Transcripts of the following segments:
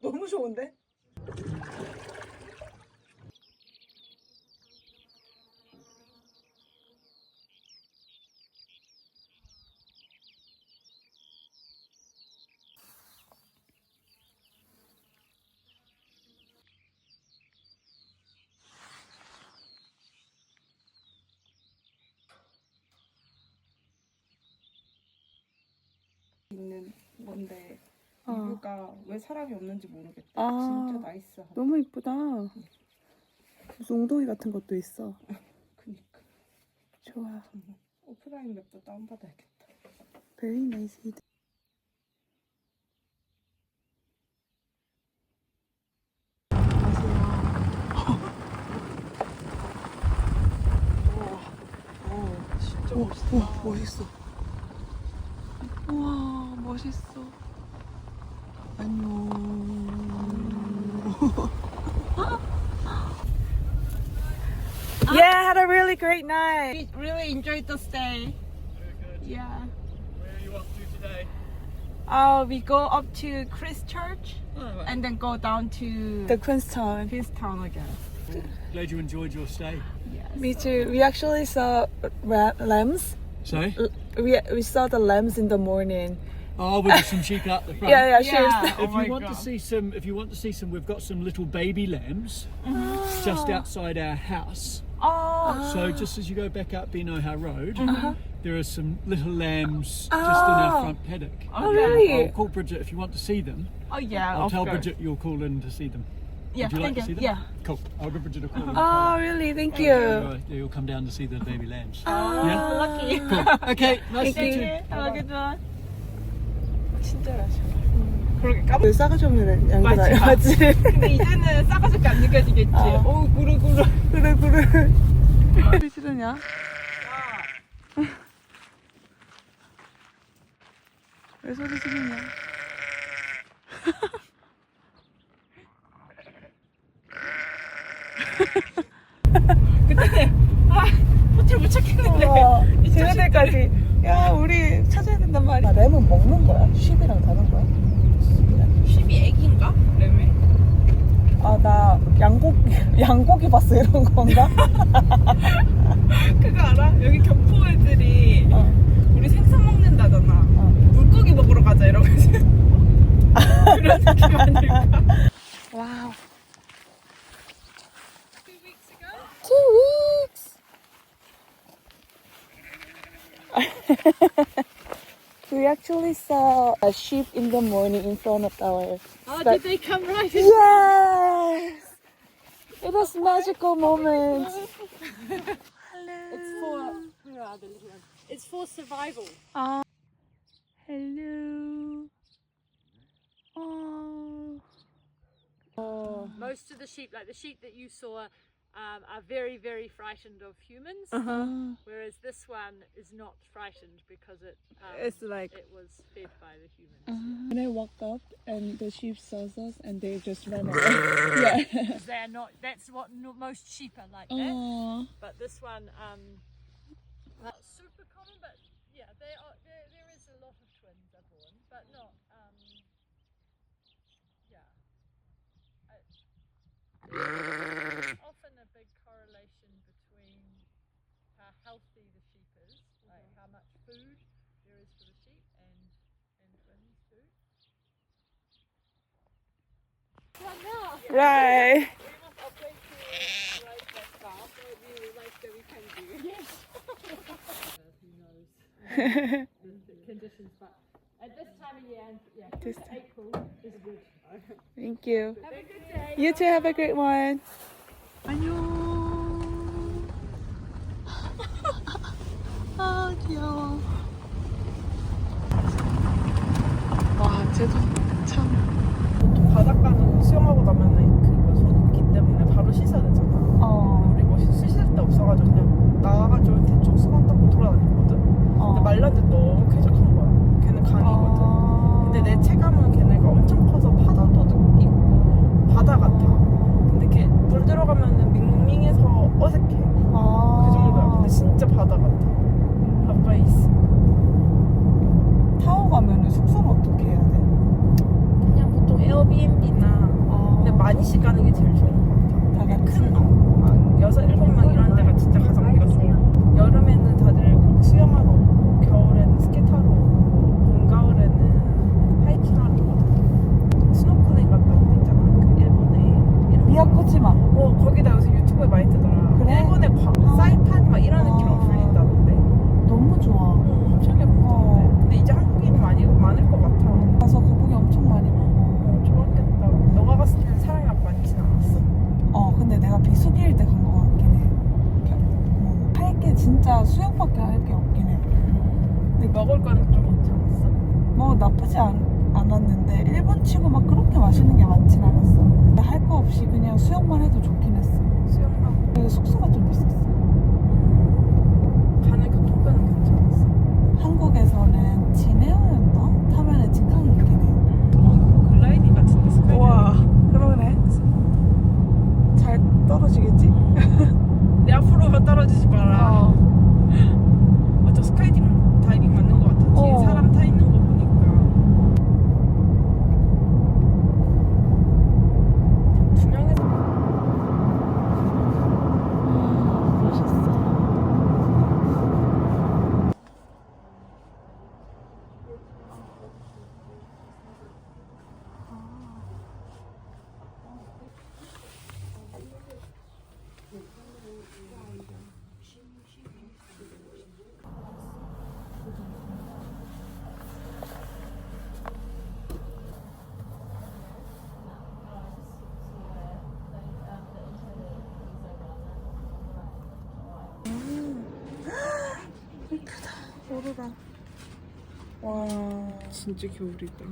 너무 좋은데? 있는 건데 어. 이유가 왜 사람이 없는지 모르겠다. 아. 진짜 나이스하다. 너무 이쁘다. 무슨 웅덩이 같은 것도 있어. 그니까 좋아. 오프라인 맵도 다운받아야겠다. Very nice. 진짜 멋있다. 오, 멋있어. 우와, 멋있어. 안녕. yeah, had a really great night. We Really enjoyed the stay. Yeah. Where are you off to today? Uh, we go up to Christchurch Oh, and then go down to The Queenstown. Queenstown again. glad you enjoyed your stay. Yes. Me too. We actually saw ra- lambs. Sorry? L- We, we saw the lambs in the morning. Oh, with some sheep out the front. Yeah, yeah, sure. Yeah. If Oh my you want God. to see some, if you want to see some, we've got some little baby lambs just outside our house. Oh, So just as you go back up Benoha Road, Uh-huh. there are some little lambs just in our Oh. front paddock. Oh, really? I'll call Bridget if you want to see them. oh yeah. I'll of tell course. Bridget you'll call in to see them. Yeah, Would you like thank to see them? Yeah. Cool. I'll give Bridget a call. in. Oh, really? Thank you. You'll- You'll come down to see the baby lambs. Oh, Yeah. lucky. Cool. Okay. Nice to Thank meet you. you. Have a good one. 친절하셔. 그러게 까먹. 왜 싸가지 없는 양들 맞아. 맞지? 근데 이제는 싸가지가 안 느껴지겠지. 어. 오 구르구르. 그래 그래. 왜 싫으냐? 왜 소리 지르냐? 그때 아 호텔 못 찾겠는데. 제가 때까지 야 우리 찾아야 된단 말이야. 아, 램은 먹는 거야? 쉽이랑 다른 거야? 쉿이 애기인가? 램에? 아 나 양고기 봤어 이런 건가? 그거 알아? 여기 경포 애들이 어. 우리 생선 먹는다잖아. 어. 물고기 먹으러 가자 이러면서. 그런 느낌 아닐까? 와우. We actually saw a sheep in the morning in front of our. Oh, did they come right Yes. It was magical moment. Hello. It's for where are the little ones? It's for survival. Ah. Hello. Oh. Oh. Most of the sheep, like the sheep that you saw, um, are very, very frightened of humans. Uh-huh. Whereas this one is not frightened because it um, It's like it was fed by the humans. And I walked up and the sheep saw us and they just ran away. yeah. Because They're not. That's what no, most sheep are like that. Oh. But this one, um, not super common, but yeah, they are. There, there is a lot of twins are born, but not. Um, yeah. I, there's often a big correlation between how healthy the sheep is, like oh, how much food there is for the sheep, and and twins too. Right now. Right. We must update to raise that staff, so we like that we can do. Yes. Who knows the, the conditions, but at this time of year, yeah, This this April is good. Thank you. Have a good day. You too have a great one. 안녕. 아 귀여워. 와 쟤도 참. 바닷가는 수영하고 나면은 그거 손기 때문에 바로 씻어야 되잖아. 어. 우리 뭐 씻을 데 없어가지고 그냥 나가가지고 대충 수건 닦고 돌아다녔거든. 근데 어. 말랐는데 너무 쾌적한 거야. 걔는 강이거든. 어. 근데 내 체감은 걔네가 엄청 예쁘다. 오로라. 와. 진짜 겨울이다.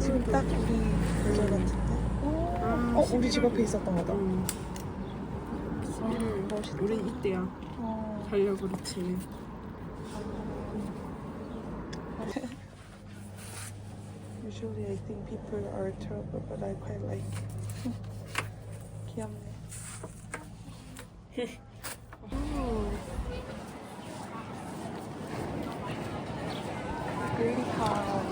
지금 딱 우리 계절 같은데? 어, 우리 집 앞에 있었던 거다. 음, 멋있다. 우린 이때야. 어. 달려 그렇지. Usually I think people are terrible, but I quite like. 귀엽네. Really calm.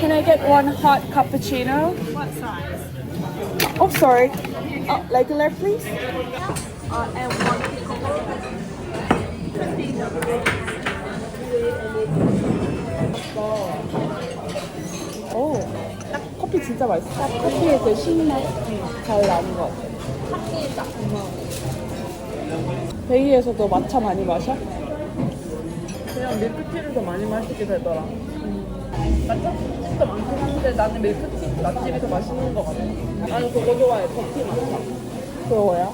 Can I get one hot cappuccino? What size? Oh, sorry. Uh, regular, please. Uh, and one pickle. 오, 딱 커피 진짜 맛있어. 딱 커피의 그 신맛 잘 나는 것 같아. 베이에서도 matcha 많이 마셔? 그냥 밀크티를 더 많이 마시게 되더라. 맛집도 많긴 한데 나는 밀크티 맛집이 더 맛있는 것 같아. 나는 그거 좋아해. 더티 마차. 그거야?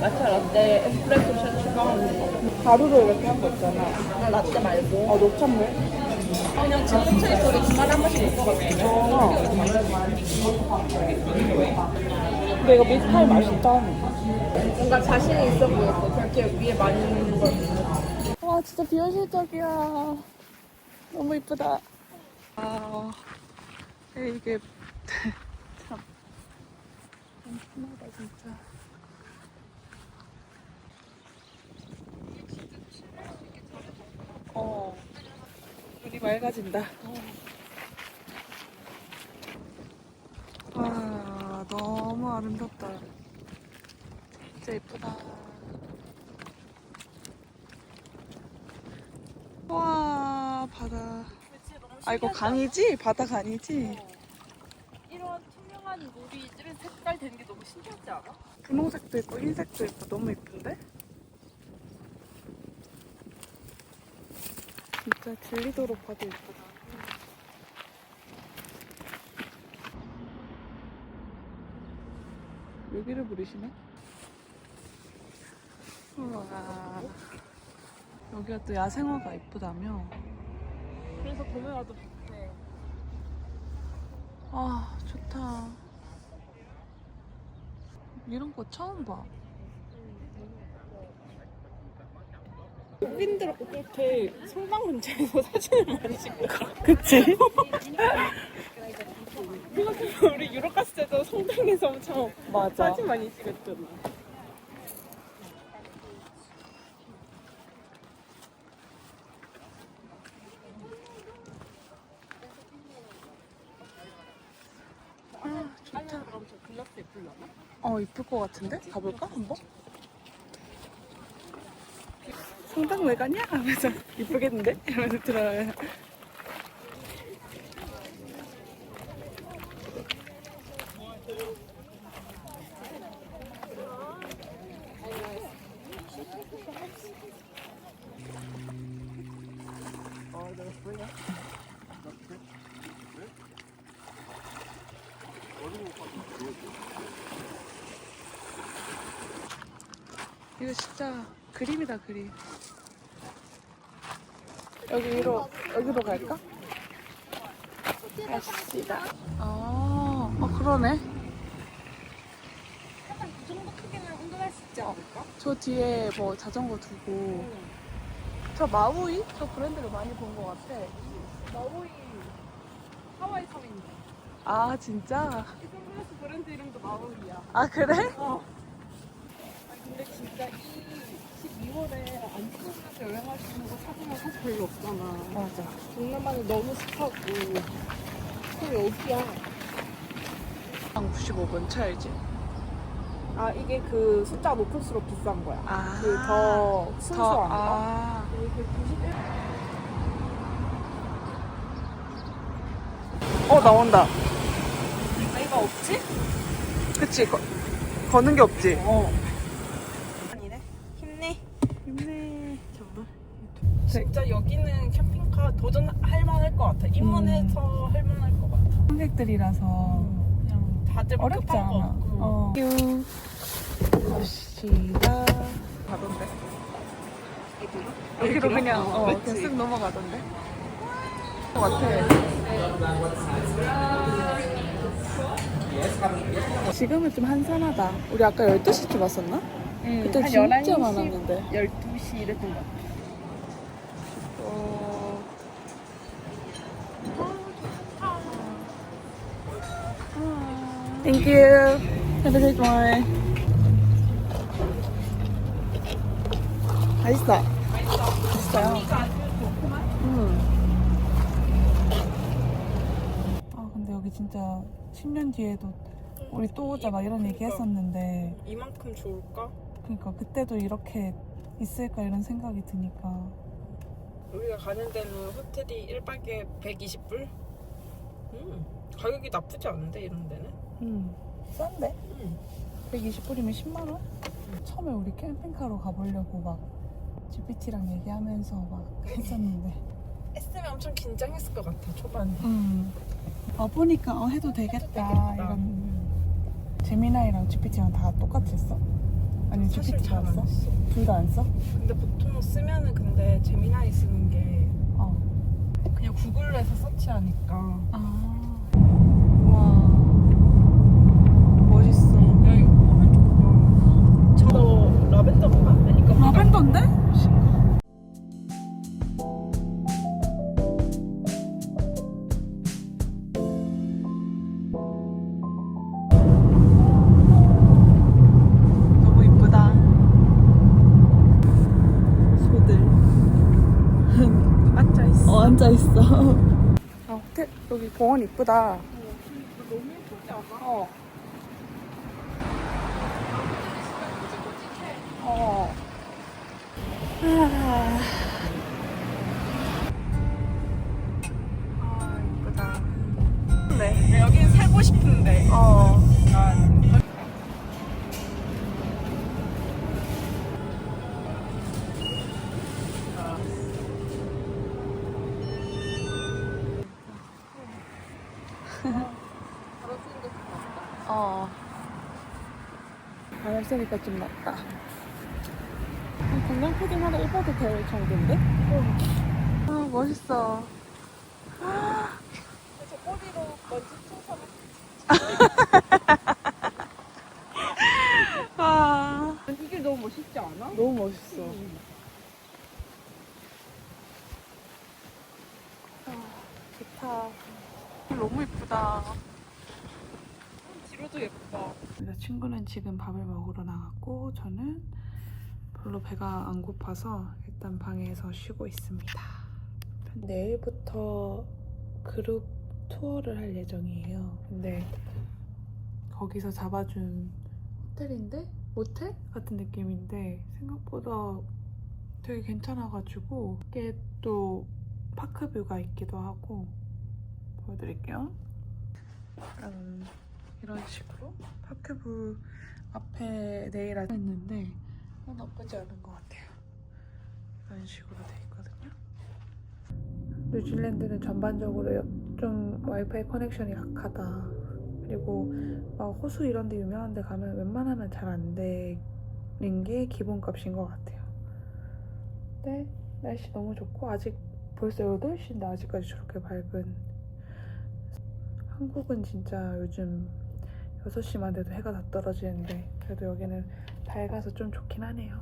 마차 라떼 에스프레소 샷 추가하는 거. 가루로 이렇게 한 거 있잖아. 나 라떼 말고. 어, 녹차물? 그냥 집 근처에 있어도 주말에 한 번씩 먹을 것 같은데. 어. 근데 이거 미스타일 맛있다. 뭔가 자신이 있어 보였어. 그렇게 위에 많이 있는 걸. 와, 진짜 비현실적이야. 너무 이쁘다. 아, 이게 참 엄청나다 진짜. 어, 눈이 맑아진다. 와, 너무 아름답다. 진짜 예쁘다. 와, 바다. 아, 이거 강이지? 바다 강이지? 이런 투명한 물이 이런 색깔 되는 게 너무 신기하지 않아? 분홍색도 있고 흰색도 있고 너무 예쁜데? 진짜 들리도록 봐도 예쁘다. 여기를 부르시네? 우와. 여기가 또 야생화가 이쁘다며? 그래서 봄에 와도 좋대. 아, 좋다. 이런 거 처음 봐. 흑인들하고 그렇게 성당 근처에서 사진을 많이 찍고 그치? 생각해보면 우리 유럽 갔을 때도 성당에서 엄청 맞아. 사진 많이 찍었잖아. 아, 좋다. 그럼 저 글라스 예쁠려나? 어, 이쁠 것 같은데? 가볼까, 한번? 성당 왜 가냐? 하면서 이쁘겠는데? 이러면서 들어가요. 이거 진짜 그림이다 그림. 여기 위로 여기로 갈까? 갑시다. 아, 어 그러네. 그 정도 크기는 운동할 수 있지 않을까? 저 뒤에 뭐 자전거 두고 저 마우이 저 브랜드를 많이 본 것 같아. 마오이 하와이 섬인데. 아 진짜? 이 선글라스 브랜드 이름도 마오이야. 아 그래? 어. 아니 근데 진짜 이 12월에 안 여행할 수 있는 거 찾으면 사실 별로 없잖아. 맞아. 동남아는 너무 습하고. 그럼 여기야. 한 95분 쳐야지. 아 이게 그 숫자 높을수록 비싼 거야. 아. 그더 더, 순수한 거. 아. 이게 91. 어 나온다. 아이가 없지? 그치 거, 거는 게 없지. 어. 아니네. 힘내. 힘내. 진짜 여기는 캠핑카 도전할 만할 것 같아. 입문해서 할 만할 것 같아. 한객들이라서 그냥 다들 막 어렵지 급한 거 않아. 없고. 어. 큐. 갑시다. 가던데. 여기로 그냥 어, 그냥. 쓱 넘어가던데. 것 같아. 지금은 좀 한산하다. 우리 아까 12시쯤 왔었나? 응, 그때 한 진짜 11시, 많았는데. 12시 이랬던 것 같아. Thank you. Have a great one. 맛있어. 맛있어요. 음. 아 근데 여기 진짜 10년 뒤에도 우리 또 오자 막 이런 얘기 했었는데 이만큼 좋을까? 그러니까 그때도 이렇게 있을까 이런 생각이 드니까 우리가 가는 데는 호텔이 1박에 120불? 음, 가격이 나쁘지 않은데 이런 데는? 음 싼데? 음. 120불이면 10만 원? 처음에 우리 캠핑카로 가보려고 막 GPT랑 얘기하면서 막 했었는데 했으면 엄청 긴장했을 것 같아 초반에 음. 어 보니까 어 해도 되겠다 이런 재미나이랑 GPT랑 다? 아니면 사실 GPT 잘다안 써? 둘 다 안 써? 근데 보통 쓰면은 근데 재미나이 쓰는 게 어. 그냥 구글에서 서치하니까 아. 와. 공원 이쁘다. 너무 예쁘지 않아? 어. 어. 아. 아, 이쁘다. 네. 여기는 살고 싶은데 어. 쐬니까 좀 낫다. 건강 패딩 하나 입어도 될 정도인데? 아, 멋있어. 저 꼬리로 먼지 청소하면 아, 이게 너무 멋있지 않아? 너무 멋있어. 아, 좋다. 너무 이쁘다. 뒤로도 예뻐 친구는 지금 밥을 먹으러 나갔고 저는 별로 배가 안 고파서 일단 방에서 쉬고 있습니다. 내일부터 그룹 투어를 할 예정이에요. 근데 거기서 잡아준 호텔인데 모텔 같은 느낌인데 생각보다 되게 괜찮아가지고 이게 또 파크뷰가 있기도 하고 보여드릴게요. 약간 이런 식으로 파크뷰 앞에 네일 아트 했는데 어, 나쁘지 않은 것 같아요. 이런 식으로 돼 있거든요. 뉴질랜드는 전반적으로 좀 와이파이 커넥션이 약하다. 그리고 막 호수 이런 데 유명한 데 가면 웬만하면 잘 안 되는 게 기본값인 것 같아요. 근데 날씨 너무 좋고 아직 벌써 8시인데 아직까지 저렇게 밝은 한국은 진짜 요즘 6시만 돼도 해가 다 떨어지는데 그래도 여기는 밝아서 좀 좋긴 하네요.